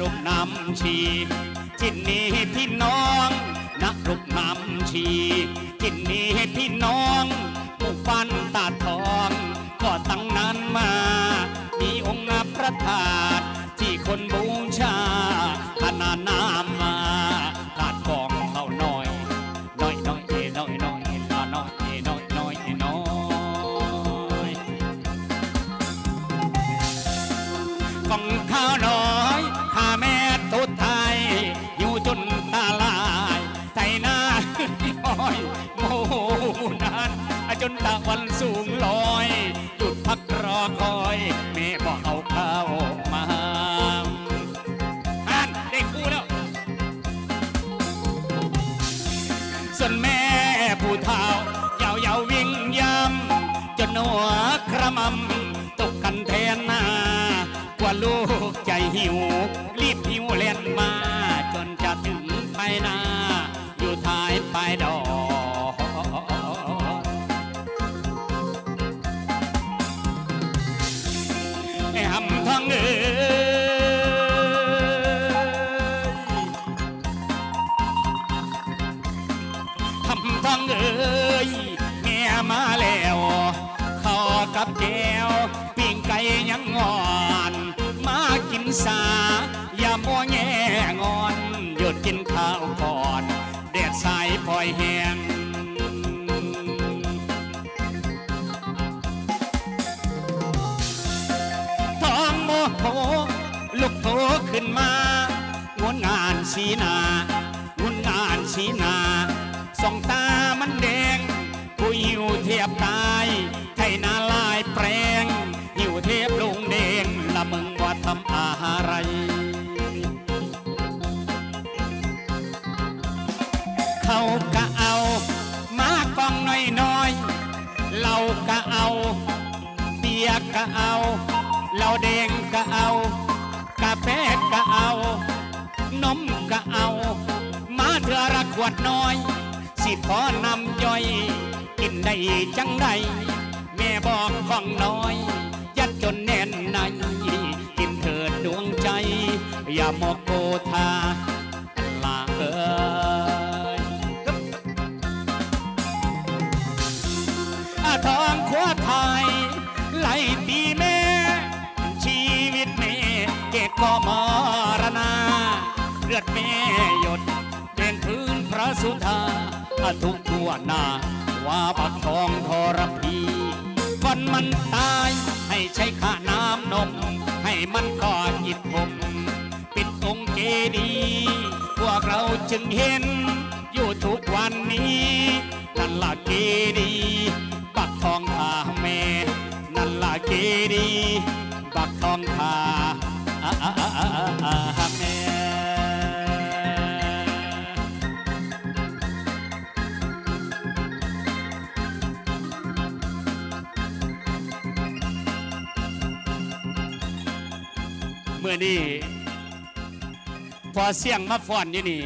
รุมน้ำชีจินนี้พี่น้องนักรุมน้ำชีจินนี้พี่น้องผู้ฟันตาทองก็ตั้งนั้นมา มีองค์พระธาตุที่คนบูชาขนาดน้ำมาธาตุของเขาหน่อยน้อยน้อยเอน้อยน้อยเอน้อยน้อยเอน้อยน้อยเอน้อยกองข้าน้อย ตะวันสูงลอยหยุดพักรอคอยแม่บอกเอาข้าวมาอ่านได้คู่แล้ว ส่วนแม่ผู้เฒ่าเยาวยาววิ่งยำจนหัวคระมำตกกันแทนหน้ากว่าลูกใจหิว รีบหิวเล่นมา จนจะถึงไปนาอยู่ท้ายปลายดอก ทองเอ้ทำทองเอ้ยเมียมาแล้วข้ากับแก้วปิ้งไก่ยังงอน มากินสาอย่ามัวแง่งอนหยุดกินข้าวก่อน มางวนงานสีนางวนงานสีนาสองตามันแดงกูหิวเทียบตายไทยนาลายแปลงหิวเทพลงเดงละมึงว่าทำอะไรเขาก็เอามากองน้อยๆเราก็เอาเบียก็เอาเหล้าแดงก็เอา สิพอนำย่อย กินได้จังใดแม่บอกของน้อย ยัดจนแน่นในกินเถิดดวงใจ อย่าหมกโกธาลาเอ้ยอาทองขวาไทยไล่ตีแม่ ชีวิตแม่เกกก็มรณา เลือดแม่หยดเป็นพื้นพระสุธา ทุกทั่วหน้า ว่าปักทองทรพีก่อนมันตายให้ใช้ข้าน้ำนม ให้มันก่อจิตผมปิดองค์เจดีพวกเราจึงเห็น อยู่ทุกวันนี้นั่นละเกดีย์บักทองคาแม่นั่นละเกดีย์บักทองคาอ่าอ่าอ่าอ่า มื่อนี้พอเสียงมาฟ้อนอยู่นี่